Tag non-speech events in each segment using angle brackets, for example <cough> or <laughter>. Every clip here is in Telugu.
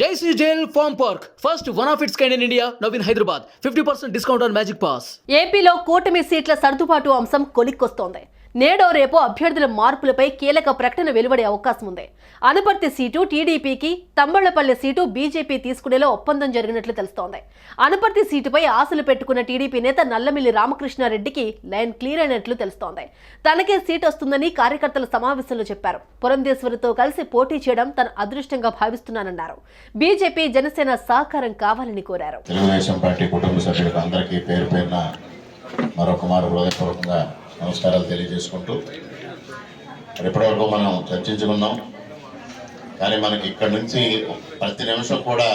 Jassie jail farm park first one of its kind India Naveen Hyderabad fifty percent discount on magic pass ఏపీలో కూటమి సీట్ల సర్దుబాటు అంశం కొలిక్కొస్తోంది. నేడో రేపు అభ్యర్థుల మార్పులపై కీలక ప్రకటన వెలువడే అవకాశం ఉంది. అనపర్తి సీటు టీడీపీకి తంబళ్ళపల్లి సీటు బీజేపీ తీసుకునేలో ఒప్పందం జరిగినట్లు తెలుస్తోంది. అనపర్తి సీటుపై ఆశలు పెట్టుకున్న టీడీపీ నేత నల్లమిల్లి రామకృష్ణారెడ్డికి లైన్ క్లియర్ అయినట్లు తెలుస్తోంది. తనకే సీట్ వస్తుందని కార్యకర్తల సమావేశంలో చెప్పారు. పురంధేశ్వరితో కలిసి పోటీ చేయడం తన అదృష్టంగా భావిస్తున్నానన్నారు. బీజేపీ జనసేన సహకారం కావాలని కోరారు. తెలుగుదేశం పార్టీ కుటుంబ సభ్యులకు అందరికీ పేరు పేరున మరొక మారు హృదయపూర్వకంగా నమస్కారాలు తెలియజేసుకుంటూ ఇప్పటివరకు మనం చర్చించుకున్నాం. కానీ మనకి ఇక్కడ నుంచి ప్రతి నిమిషం కూడా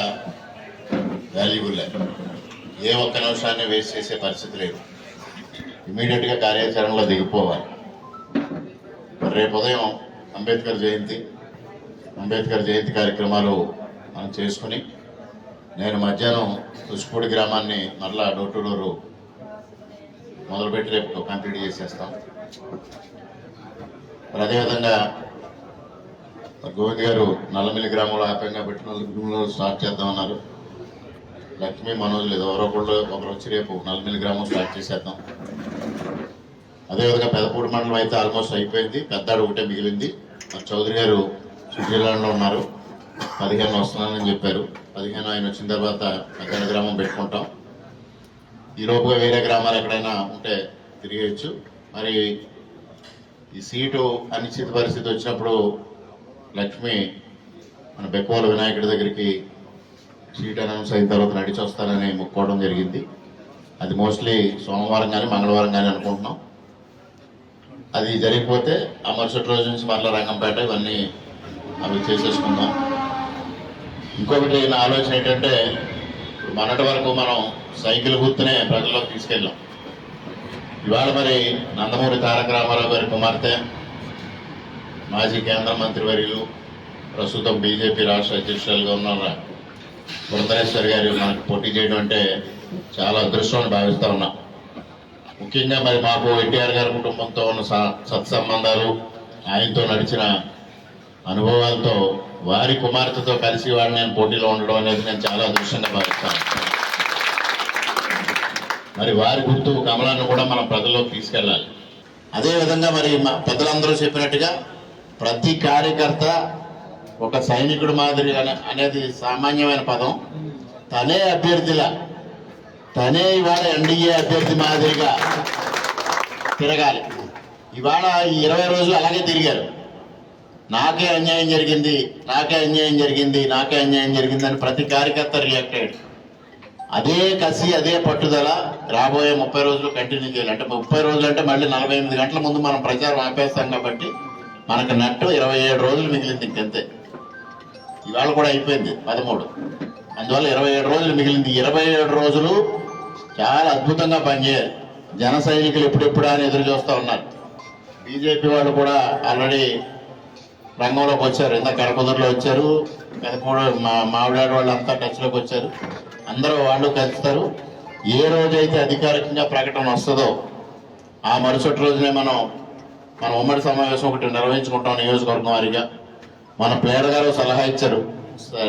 వాల్యుబుల్ ఏ ఒక్క నిమిషాన్ని వేస్ట్ చేసే పరిస్థితి లేదు. ఇమీడియట్గా కార్యాచరణలో దిగిపోవాలి. రేపు ఉదయం అంబేద్కర్ జయంతి అంబేద్కర్ జయంతి కార్యక్రమాలు మనం చేసుకుని నేను మధ్యాహ్నం తుష్పూడి గ్రామాన్ని మరలా డోర్ టు డోరు మొదలుపెట్టి రేపు కంప్లీట్ చేసేస్తాం. మరి అదేవిధంగా గోవింద్ గారు నల్లమిల్లి గ్రామంలో ఆపంగా పెట్టిన గ్రామంలో స్టార్ట్ చేద్దామన్నారు. లక్ష్మీ మనోజ్ లేదు. ఎవరో ఒకళ్ళు ఒకరు వచ్చి రేపు నల్లమిల్లి గ్రామం స్టార్ట్ చేసేద్దాం. అదేవిధంగా పెదపూడి మండలం అయితే ఆల్మోస్ట్ అయిపోయింది. పెద్దాడు ఒకటే మిగిలింది. మరి చౌదరి గారు స్విట్జర్లాండ్లో ఉన్నారు. పదిహేను వస్తున్నానని చెప్పారు. పదిహేను ఆయన వచ్చిన తర్వాత పెద్ద గ్రామం పెట్టుకుంటాం. ఈ వేరే గ్రామాలు ఎక్కడైనా ఉంటే తిరిగేయచ్చు. మరి ఈ సీటు అనిశ్చిత పరిస్థితి వచ్చినప్పుడు లక్ష్మి మన బెక్కోల వినాయకుడి దగ్గరికి సీట్ అనౌన్స్ అయిన తర్వాత నడిచి వస్తానని మొక్కోవడం జరిగింది. అది మోస్ట్లీ సోమవారం కానీ మంగళవారం కానీ అనుకుంటున్నాం. అది జరిగిపోతే ఆ మరుసటి రోజు నుంచి మరలా రంగంపేట ఇవన్నీ అవి చేసేసుకుందాం. ఇంకొకటి నా ఆలోచన ఏంటంటే మొన్నటి వరకు మనం సైకిల్ గుర్తునే ప్రజల్లోకి తీసుకెళ్ళాం. ఇవాళ మరి నందమూరి తారక రామారావు గారి కుమార్తె మాజీ కేంద్ర మంత్రి వర్యులు ప్రస్తుతం బీజేపీ రాష్ట్ర అధ్యక్షులుగా ఉన్న పురంధరేశ్వర్ గారు మనకు పోటీ చేయడం అంటే చాలా అదృష్టం అని భావిస్తా ఉన్నా. ముఖ్యంగా మరి మాకు ఎన్టీఆర్ గారి కుటుంబంతో ఉన్న సత్సంబంధాలు ఆయనతో నడిచిన అనుభవాలతో వారి కుమార్తెతో కలిసి వాడిని నేను పోటీలో ఉండడం అనేది నేను చాలా అదృష్టంగా భావిస్తాను. మరి వారి గుర్తు కమలాన్ని కూడా మనం ప్రజల్లోకి తీసుకెళ్ళాలి. అదే విధంగా మరి మా పెద్దలందరూ చెప్పినట్టుగా ప్రతి కార్యకర్త ఒక సైనికుడు మాదిరిగా అనేది సామాన్యమైన పదం. తనే అభ్యర్థిలా. తనే ఇవాళ ఎన్డీఏ అభ్యర్థి మాదిరిగా తిరగాలి. ఇవాళ ఈ ఇరవై రోజులు అలాగే తిరిగారు. నాకే అన్యాయం జరిగింది నాకే అన్యాయం జరిగింది నాకే అన్యాయం జరిగింది అని ప్రతి కార్యకర్త రియాక్ట్ అయ్యాడు. అదే కసి అదే పట్టుదల రాబోయే ముప్పై రోజులు కంటిన్యూ చేయాలి. అంటే ముప్పై రోజులు అంటే మళ్ళీ నలభై ఎనిమిది గంటల ముందు మనం ప్రచారం ఆపేస్తాం కాబట్టి మనకు నట్టు ఇరవై ఏడు రోజులు మిగిలింది ఇంకంతే. ఇవాళ కూడా అయిపోయింది పదమూడు. అందువల్ల ఇరవై ఏడు రోజులు మిగిలింది. ఇరవై ఏడు రోజులు చాలా అద్భుతంగా పనిచేయాలి. జన సైనికులు ఎప్పుడెప్పుడా అని ఎదురు చూస్తూ ఉన్నారు. బీజేపీ వాళ్ళు కూడా ఆల్రెడీ రంగంలోకి వచ్చారు. ఇంత గడపదర్లో వచ్చారు. పెదపూడ మా మావిడాడు వాళ్ళు అంతా టచ్లోకి వచ్చారు. అందరూ వాళ్ళు కలుస్తారు. ఏ రోజైతే అధికారికంగా ప్రకటన వస్తుందో ఆ మరుసటి రోజునే మనం మన ఉమ్మడి సమావేశం ఒకటి నిర్వహించుకుంటాం నియోజకవర్గం వారిగా. మన ప్లేయర్ గారు సలహా ఇచ్చారు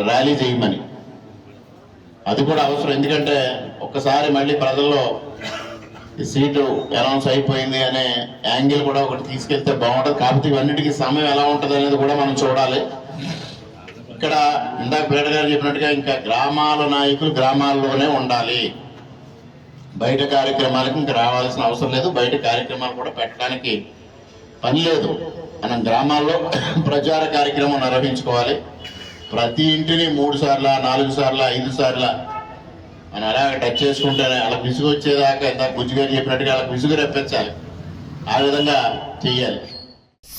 ర్యాలీ చేయమని అది కూడా అవసరం ఎందుకంటే ఒక్కసారి మళ్ళీ ప్రజల్లో సీటు అనౌన్స్ అయిపోయింది అనే యాంగిల్ కూడా ఒకటి తీసుకెళ్తే బాగుంటుంది. కాకపోతే ఇవన్నిటికీ సమయం ఎలా ఉంటుంది అనేది కూడా మనం చూడాలి. ఇక్కడ ఇందాక పేట గారు చెప్పినట్టుగా ఇంకా గ్రామాల నాయకులు గ్రామాల్లోనే ఉండాలి. బయట కార్యక్రమాలకు ఇంకా రావాల్సిన అవసరం లేదు. బయట కార్యక్రమాలు కూడా పెట్టడానికి పని లేదు. మనం గ్రామాల్లో <coughs> ప్రచార కార్యక్రమం నిర్వహించుకోవాలి. ప్రతి ఇంటిని మూడు సార్ల నాలుగు సార్ల ఐదు సార్ల మనం అలా టచ్ చేసుకుంటేనే అలా విసుగు వచ్చేదాకా ఇందాక గుజ్జుగారు చెప్పినట్టుగా అలా విసుగు రప్పించాలి. ఆ విధంగా చెయ్యాలి.